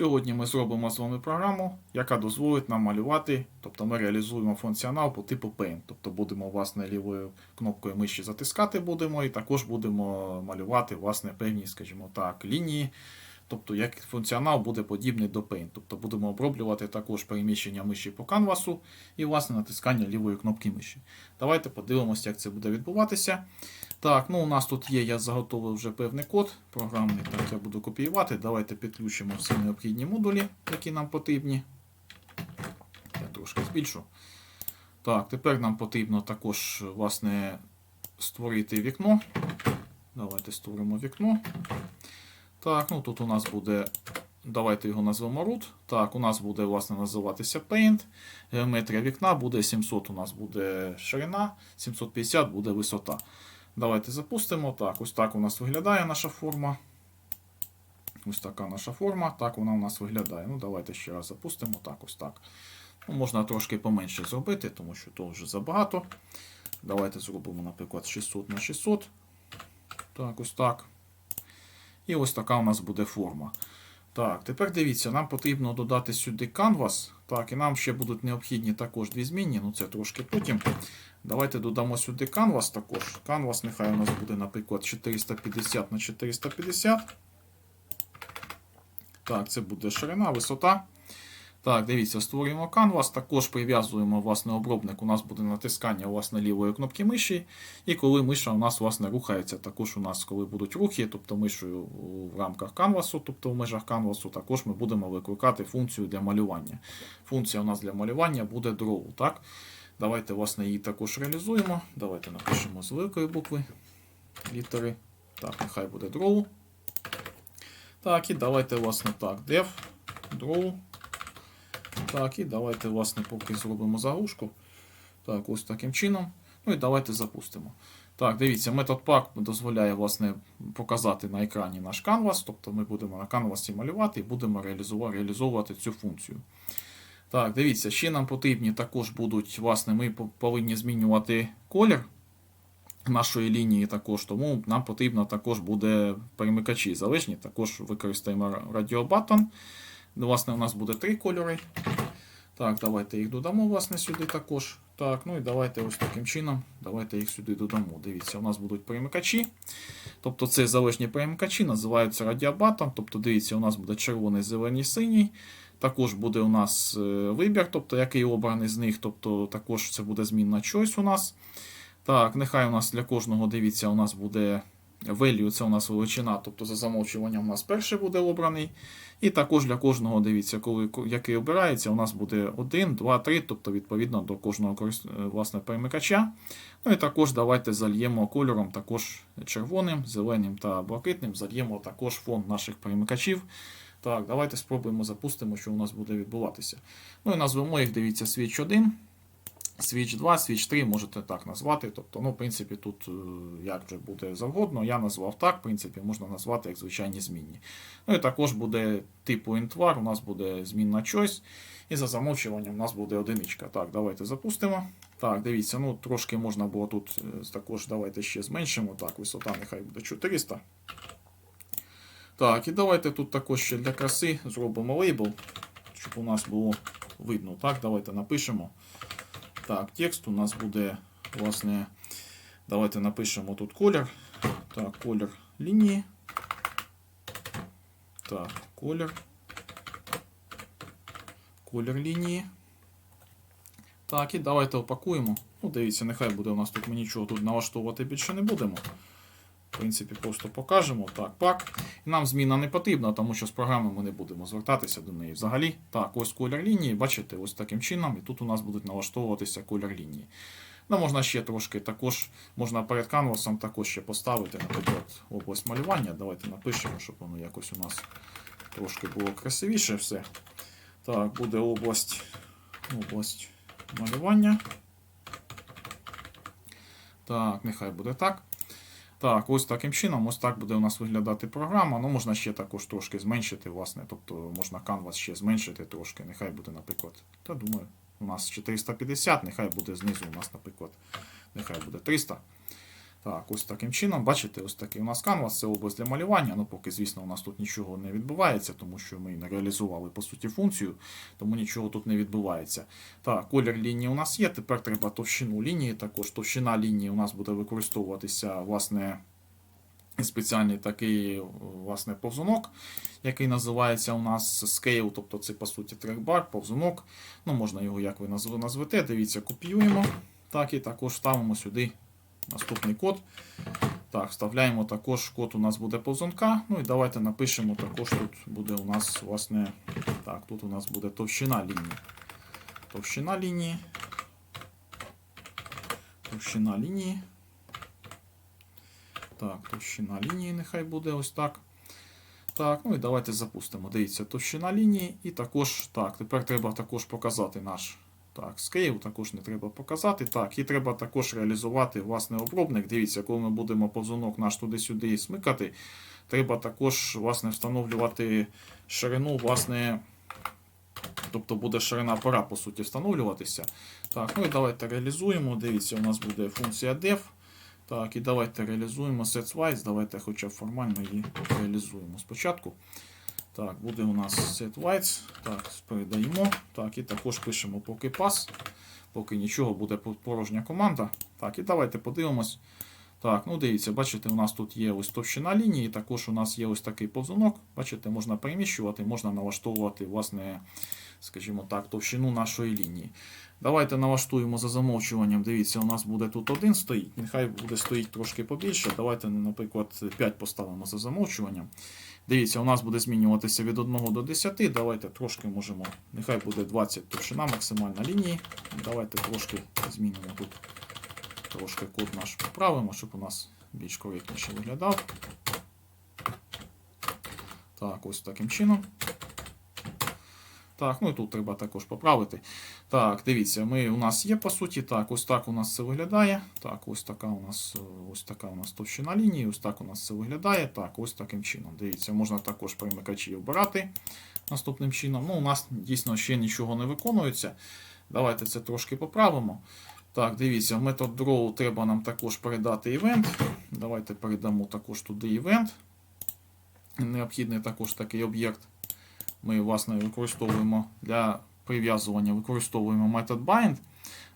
Сьогодні ми зробимо з вами програму, яка дозволить нам малювати, тобто ми реалізуємо функціонал по типу Paint. Тобто будемо власне лівою кнопкою миші затискати будемо, і також будемо малювати власне певні, скажімо так, лінії. Тобто як функціонал буде подібний до Paint. Тобто будемо оброблювати також переміщення миші по канвасу і власне натискання лівої кнопки миші. Давайте подивимося, як це буде відбуватися. Так, ну у нас тут є, я заготовив вже певний код програмний. Так, я буду копіювати. Давайте підключимо всі необхідні модулі, які нам потрібні. Я трошки збільшу. Так, тепер нам потрібно також, власне, створити вікно. Давайте створимо вікно. Так, ну тут у нас буде. Давайте його назвемо root. Так, у нас буде, власне, називатися Paint. Геометрія вікна буде 700, у нас буде ширина, 750 буде висота. Давайте запустимо. Так, ось так у нас виглядає наша форма. Ось така наша форма. Так вона у нас виглядає. Ну, давайте ще раз запустимо. Так, ось так. Ну, Можна трошки поменше зробити, тому що то вже забагато. Давайте зробимо, наприклад, 600 на 600. Так, ось так. І ось така у нас буде форма. Так, тепер дивіться, нам потрібно додати сюди canvas. Так, і нам ще будуть необхідні також дві змінні, ну це трошки потім. Давайте додамо сюди canvas також. Canvas нехай у нас буде, наприклад, 450 на 450. Так, це буде ширина, висота. Так, дивіться, створюємо canvas, також прив'язуємо власне обробник. У нас буде натискання власне лівої кнопки миші. І коли миша у нас власне рухається, також у нас, коли будуть рухи, тобто мишою в рамках canvas, тобто в межах canvas, також ми будемо викликати функцію для малювання. Функція у нас для малювання буде draw. так? Давайте, власне, її також реалізуємо. Давайте напишемо з великої букви літери. Так, нехай буде draw. Так, і давайте, власне, так, def, draw. Так, і давайте, власне, поки зробимо заглушку. Так, ось таким чином. Ну і давайте запустимо. Так, дивіться, метод pack дозволяє власне, показати на екрані наш canvas, тобто ми будемо на канвасі малювати і будемо реалізовувати цю функцію. Так, дивіться, ще нам потрібні також будуть, власне, ми повинні змінювати колір нашої лінії також, тому нам потрібно також буде перемикачі залежні, також використаємо радіобатон. Власне, у нас буде три кольори. Так, давайте їх додамо власне, сюди також. Так, ну і давайте ось таким чином. Давайте їх сюди додамо. Дивіться, у нас будуть перемикачі. Тобто це залежні перемикачі, називаються радіабатом. Тобто, дивіться, у нас буде червоний, зелений, синій. Також буде у нас е, вибір, тобто який обраний з них. Тобто також це буде змінна choice у нас. Так, нехай у нас для кожного, дивіться, у нас буде value, це у нас величина, тобто за замовчуванням у нас перший буде обраний. І також для кожного, дивіться, коли який обирається, у нас буде 1, 2, 3, тобто відповідно до кожного власне, перемикача. Ну і також давайте зальємо кольором також червоним, зеленим та блакитним, зальємо також фон наших перемикачів. Так, давайте спробуємо запустимо, що у нас буде відбуватися. Ну і назвемо їх, дивіться, Switch 1. Switch 2, Switch 3 можете так назвати. Тобто, ну, в принципі, тут е, як вже буде завгодно. Я назвав так, в принципі, можна назвати як звичайні змінні. Ну і також буде типу інтвар, у нас буде змінна choice. І за замовчуванням у нас буде одиничка. Так, давайте запустимо. Так, дивіться, ну трошки можна було тут е, також давайте ще зменшимо. Так, висота нехай буде 400. Так, і давайте тут також ще для краси зробимо лейбл, щоб у нас було видно. Так, давайте напишемо. Так, текст у нас буде, власне, давайте напишемо тут колір. Так, колір лінії. Так, колір. Колір лінії. Так, і давайте опакуємо. Ну, дивіться, нехай буде у нас тут ми нічого тут налаштовувати більше не будемо. Принципі, просто покажемо. Так, пак. Нам зміна не потрібна, тому що з програми ми не будемо звертатися до неї взагалі. Так, ось колір лінії, бачите, ось таким чином. І тут у нас будуть налаштовуватися колір лінії. Ну, можна ще трошки також, можна перед канвасом також ще поставити, наприклад, область малювання. Давайте напишемо, щоб воно якось у нас трошки було красивіше все. Так, буде область, область малювання. Так, нехай буде так. Так, ось таким чином, ось так буде у нас виглядати програма. Ну, можна ще також трошки зменшити, власне. Тобто можна Canvas ще зменшити трошки. Нехай буде, наприклад, та думаю, у нас 450, нехай буде знизу у нас, наприклад, нехай буде 300. Так, ось таким чином, бачите, ось такий у нас канвас, це область для малювання. Ну, поки, звісно, у нас тут нічого не відбувається, тому що ми не реалізували по суті функцію, тому нічого тут не відбувається. Так, колір лінії у нас є. Тепер треба товщину лінії. Також товщина лінії у нас буде використовуватися, власне, спеціальний такий власне, повзунок, який називається у нас Scale, тобто це по суті трекбар, повзунок. Ну, можна його, як ви назвете. Дивіться, копіюємо. Так, і також ставимо сюди наступний код. Так, вставляємо також код у нас буде повзунка. Ну і давайте напишемо також тут буде у нас, власне, так, тут у нас буде товщина лінії. Товщина лінії. Товщина лінії. Так, товщина лінії нехай буде ось так. Так, ну і давайте запустимо. Дивіться, товщина лінії. І також, так, тепер треба також показати наш так, scale, також не треба показати. Так, і треба також реалізувати власне обробник. Дивіться, коли ми будемо повзунок наш туди-сюди смикати, треба також власне, встановлювати ширину, власне. Тобто буде ширина пора, по суті, встановлюватися. Так, ну і давайте реалізуємо. Дивіться, у нас буде функція def. Так, і давайте реалізуємо setWise. Давайте хоча формально її реалізуємо спочатку. Так, буде у нас setWise. Так, передаємо. Так, і також пишемо поки pass. Поки нічого, буде порожня команда. Так, і давайте подивимось. Так, ну дивіться, бачите, у нас тут є ось товщина лінії, також у нас є ось такий повзунок. Бачите, можна переміщувати, можна налаштовувати, власне, скажімо так, товщину нашої лінії. Давайте налаштуємо за замовчуванням. Дивіться, у нас буде тут один стоїть. Нехай буде стоїть трошки побільше. Давайте, наприклад, 5 поставимо за замовчуванням. Дивіться, у нас буде змінюватися від 1 до 10. Давайте трошки можемо. Нехай буде 20 товщина максимальна лінії. Давайте трошки змінимо тут. Трошки код наш поправимо, щоб у нас більш коректніше виглядав. Так, ось таким чином. Так, ну і тут треба також поправити. Так, дивіться, ми, у нас є по суті. Так, ось так у нас це виглядає. Так, ось така у нас е, ось така у нас товщина лінії, ось так у нас це виглядає. Так, ось таким чином. Дивіться, можна також перемикачі обирати наступним чином. Ну, у нас дійсно ще нічого не виконується. Давайте це трошки поправимо. Так, дивіться, в метод draw треба нам також передати івент. Давайте передамо також туди івент. Необхідний також такий об'єкт. Ми, власне, використовуємо для прив'язування, використовуємо метод bind.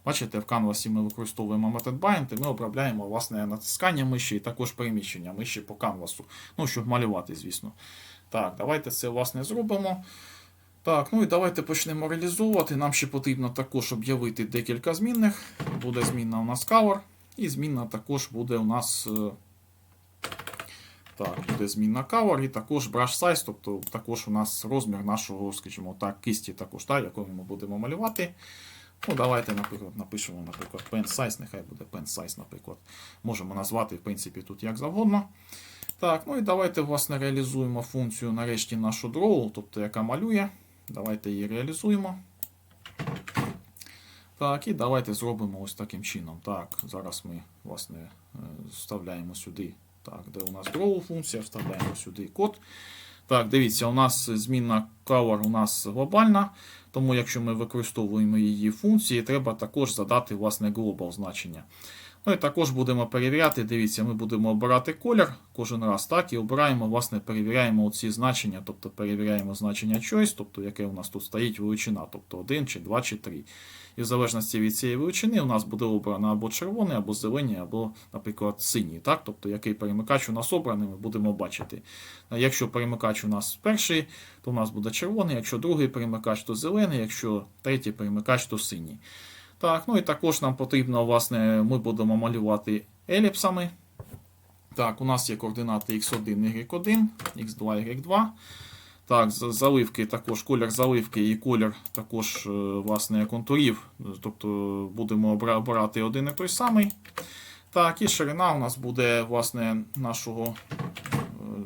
Бачите, в Canvas ми використовуємо метод bind, і ми обробляємо власне натискання миші і також переміщення миші по канвасу. Ну, щоб малювати, звісно. Так, давайте це власне зробимо. Так, ну і давайте почнемо реалізовувати. Нам ще потрібно також об'явити декілька змінних. Буде змінна у нас color, і змінна також буде у нас. Так, буде змінна color і також brush size, тобто також у нас розмір нашого, скажімо так, кисті, також, та, якою ми будемо малювати. Ну, давайте, наприклад, напишемо, наприклад, pen size, нехай буде pen size, наприклад. Можемо назвати, в принципі, тут як завгодно. Так, ну і давайте, власне, реалізуємо функцію нарешті нашу draw, тобто яка малює. Давайте її реалізуємо. Так, і давайте зробимо ось таким чином. Так, зараз ми, власне, е, вставляємо сюди, так, де у нас draw функція, вставляємо сюди код. Так, дивіться, у нас змінна color у нас глобальна, тому якщо ми використовуємо її функції, треба також задати власне global значення. Ну і також будемо перевіряти. Дивіться, ми будемо обирати колір кожен раз, так, і обираємо, власне, перевіряємо ці значення, тобто перевіряємо значення choice, тобто яке у нас тут стоїть величина, тобто 1 чи 2 чи 3. І в залежності від цієї величини у нас буде обрано або червоний, або зелений, або, наприклад, синій. Так? Тобто, який перемикач у нас обраний, ми будемо бачити. Якщо перемикач у нас перший, то у нас буде червоний, якщо другий перемикач, то зелений, якщо третій перемикач, то синій. Так, ну і також нам потрібно, власне, ми будемо малювати еліпсами. Так, у нас є координати x1, y1, x2, y2. Так, заливки також, колір заливки і колір також, е, власне, контурів. Тобто будемо обирати один і той самий. Так, і ширина у нас буде, власне, нашого,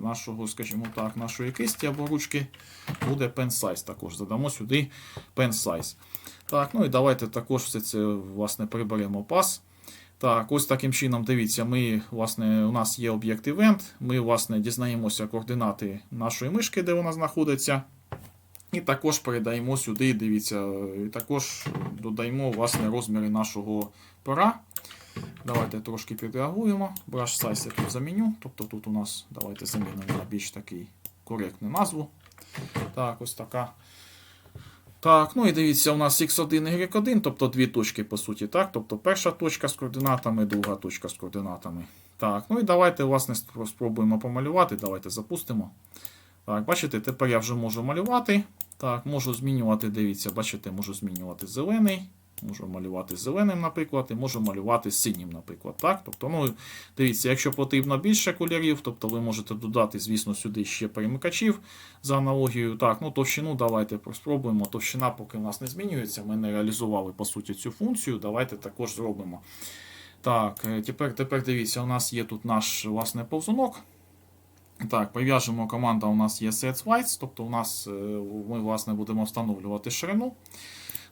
нашого, скажімо так, нашої кисті або ручки буде pen size також. Задамо сюди pen size. Так, ну і давайте також все це власне приберемо пас. Так, ось таким чином, дивіться, ми, власне, у нас є об'єкт event, ми, власне, дізнаємося координати нашої мишки, де вона знаходиться. І також передаємо сюди, дивіться, і також додаємо власне, розміри нашого пера. Давайте трошки підреагуємо. Brush size я тут заміню. Тобто тут у нас давайте замінимо на більш такий коректну назву. Так, ось така. Так, ну і дивіться, у нас x1 y1, тобто дві точки, по суті, так? Тобто перша точка з координатами, друга точка з координатами. Так, ну і давайте, власне, спробуємо помалювати. Давайте запустимо. Так, бачите, тепер я вже можу малювати. Так, можу змінювати, дивіться, бачите, можу змінювати зелений. Можу малювати зеленим, наприклад, і можу малювати синім, наприклад. Так? Тобто, ну, дивіться, якщо потрібно більше кольорів, тобто ви можете додати, звісно, сюди ще перемикачів за аналогією. Так, ну товщину давайте спробуємо. Товщина, поки у нас не змінюється, ми не реалізували по суті цю функцію. Давайте також зробимо. Так, е, тепер, тепер дивіться, у нас є тут наш власне повзунок. Так, пов'яжемо команда у нас є setSlides, тобто у нас е, ми власне будемо встановлювати ширину.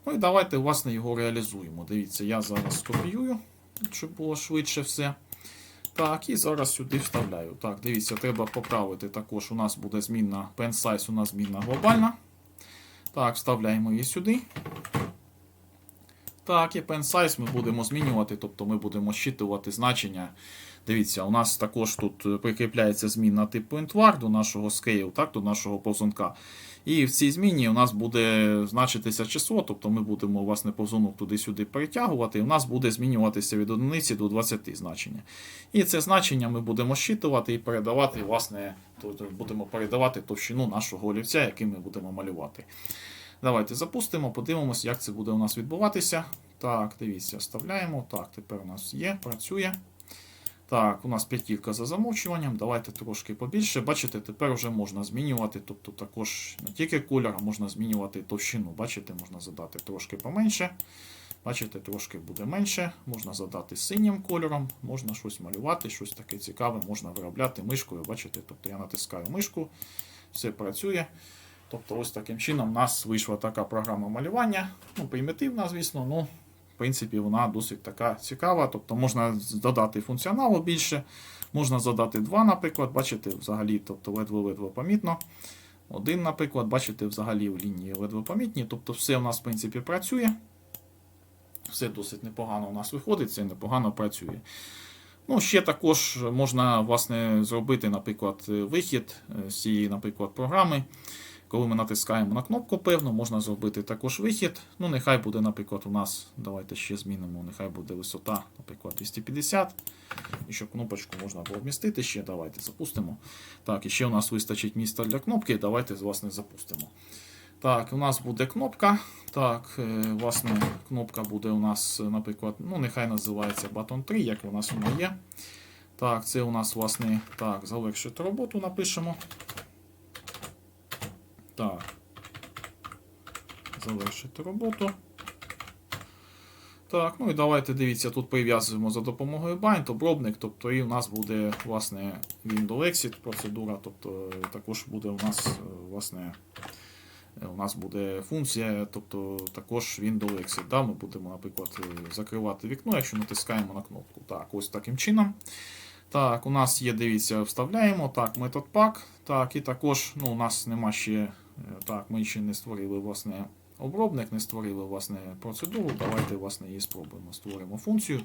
Ну і давайте власне його реалізуємо. Дивіться, я зараз скопіюю, щоб було швидше все. Так, і зараз сюди вставляю. Так, дивіться, треба поправити також. У нас буде змінна pen size, у нас змінна глобальна. Так, вставляємо її сюди. Так, і pen size ми будемо змінювати, тобто ми будемо щитувати значення. Дивіться, у нас також тут е, прикріпляється змінна типу int до нашого scale, так, до нашого повзунка. І в цій зміні у нас буде значитися число, тобто ми будемо власне повзунок туди-сюди перетягувати, і у нас буде змінюватися від 1 до 20 значення. І це значення ми будемо щитувати і передавати, власне, будемо передавати товщину нашого олівця, який ми будемо малювати. Давайте запустимо, подивимось, як це буде у нас відбуватися. Так, дивіться, вставляємо. Так, тепер у нас є, працює. Так, у нас п'ятірка за замовчуванням. Давайте трошки побільше. Бачите, тепер вже можна змінювати. Тобто також не тільки кольор, а можна змінювати товщину. Бачите, можна задати трошки поменше. Бачите, трошки буде менше. Можна задати синім кольором, можна щось малювати, щось таке цікаве, можна виробляти мишкою. Бачите, тобто я натискаю мишку, все працює. Тобто, ось таким чином у нас вийшла така програма малювання. Ну, примітивна, звісно, ну, в принципі, вона досить така цікава. Тобто можна додати функціоналу більше, можна задати два, наприклад, бачите, взагалі, тобто ледве-ледве помітно. Один, наприклад, бачите, взагалі в лінії ледве помітні. Тобто все у нас, в принципі, працює. Все досить непогано у нас виходить, це непогано працює. Ну, ще також можна власне, зробити, наприклад, вихід з цієї, наприклад, програми. Коли ми натискаємо на кнопку певну, можна зробити також вихід. Ну, нехай буде, наприклад, у нас, давайте ще змінимо, нехай буде висота, наприклад, 250. І щоб кнопочку можна було вмістити, ще давайте запустимо. Так, і ще у нас вистачить місця для кнопки. Давайте, власне, запустимо. Так, у нас буде кнопка. Так, е, власне, кнопка буде у нас, наприклад, ну, нехай називається Button 3, як у нас вона є. Так, це у нас, власне, так, завершити роботу напишемо. Так. Завершити роботу. Так, ну і давайте дивіться, тут прив'язуємо за допомогою bind, обробник, тобто і у нас буде власне window exit процедура, тобто також буде у нас власне у нас буде функція, тобто також window exit. Да? Ми будемо, наприклад, закривати вікно, якщо натискаємо на кнопку. Так, ось таким чином. Так, у нас є, дивіться, вставляємо. Так, метод pack. Так, і також ну, у нас нема ще. Так, ми ще не створили власне обробник, не створили власне процедуру. Давайте власне, її спробуємо. Створимо функцію.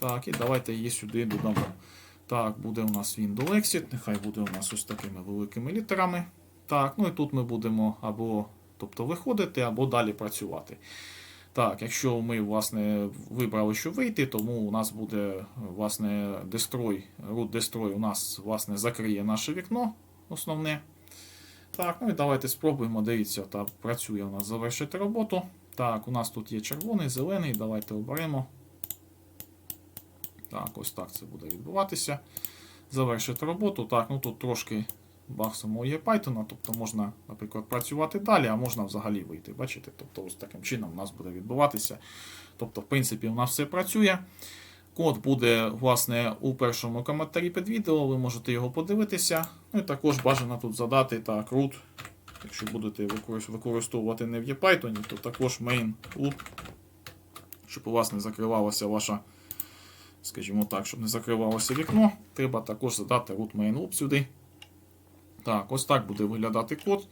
Так, і давайте її сюди додамо. Так, буде у нас window exit, нехай буде у нас ось такими великими літерами. Так, ну і тут ми будемо або тобто, виходити, або далі працювати. Так, якщо ми власне, вибрали, що вийти, тому у нас буде власне, destroy, root destroy у нас власне, закриє наше вікно основне. Так, ну і давайте спробуємо. Дивіться, так, працює у нас завершити роботу. Так, у нас тут є червоний, зелений. Давайте оберемо. Так, ось так це буде відбуватися. Завершити роботу. Так, ну тут трошки баг самого є Python, тобто можна, наприклад, працювати далі, а можна взагалі вийти. Бачите? Тобто, ось таким чином у нас буде відбуватися. Тобто, в принципі, у нас все працює. Код буде, власне, у першому коментарі під відео, ви можете його подивитися. Ну і також бажано тут задати так, root. Якщо будете використовувати не в Python, то також main loop, щоб у вас не закривалося ваша, скажімо так, щоб не закривалося вікно, треба також задати root main loop сюди. Так, ось так буде виглядати код.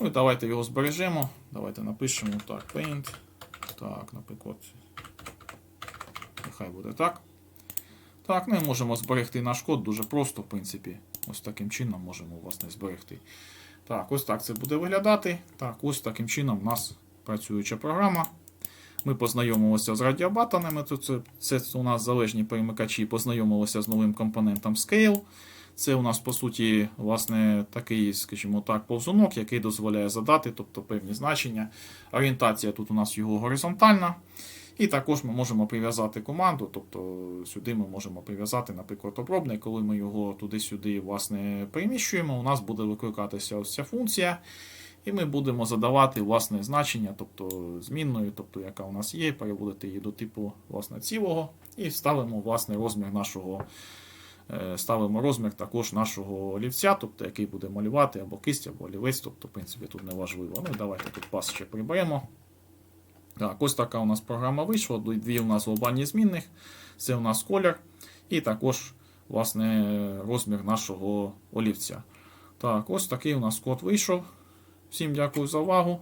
Ну і давайте його збережемо. Давайте напишемо так, paint. Так, наприклад. Хай буде так. Так, ну і можемо зберегти наш код дуже просто, в принципі. Ось таким чином можемо власне зберегти. Так, ось так це буде виглядати. Так, ось таким чином у нас працююча програма. Ми познайомилися з радіобатонами. Тут це, це у нас залежні перемикачі, познайомилися з новим компонентом Scale. Це у нас, по суті, власне, такий, скажімо так, повзунок, який дозволяє задати, тобто певні значення. Орієнтація тут у нас його горизонтальна. І також ми можемо прив'язати команду, тобто сюди ми можемо прив'язати, наприклад, обробник, коли ми його туди-сюди власне, переміщуємо, у нас буде викликатися ось ця функція. І ми будемо задавати власне значення, тобто змінною, тобто яка у нас є, переводити її до типу власне, цілого, і ставимо власне розмір нашого. е, Ставимо розмір також нашого олівця, тобто який буде малювати або кисть, або олівець, тобто, в принципі, тут не важливо. Ну, давайте тут пас ще приберемо. Так, ось така у нас програма вийшла. Дві у нас глобальні змінних. Це у нас колір. І також, власне, розмір нашого олівця. Так, ось такий у нас код вийшов. Всім дякую за увагу.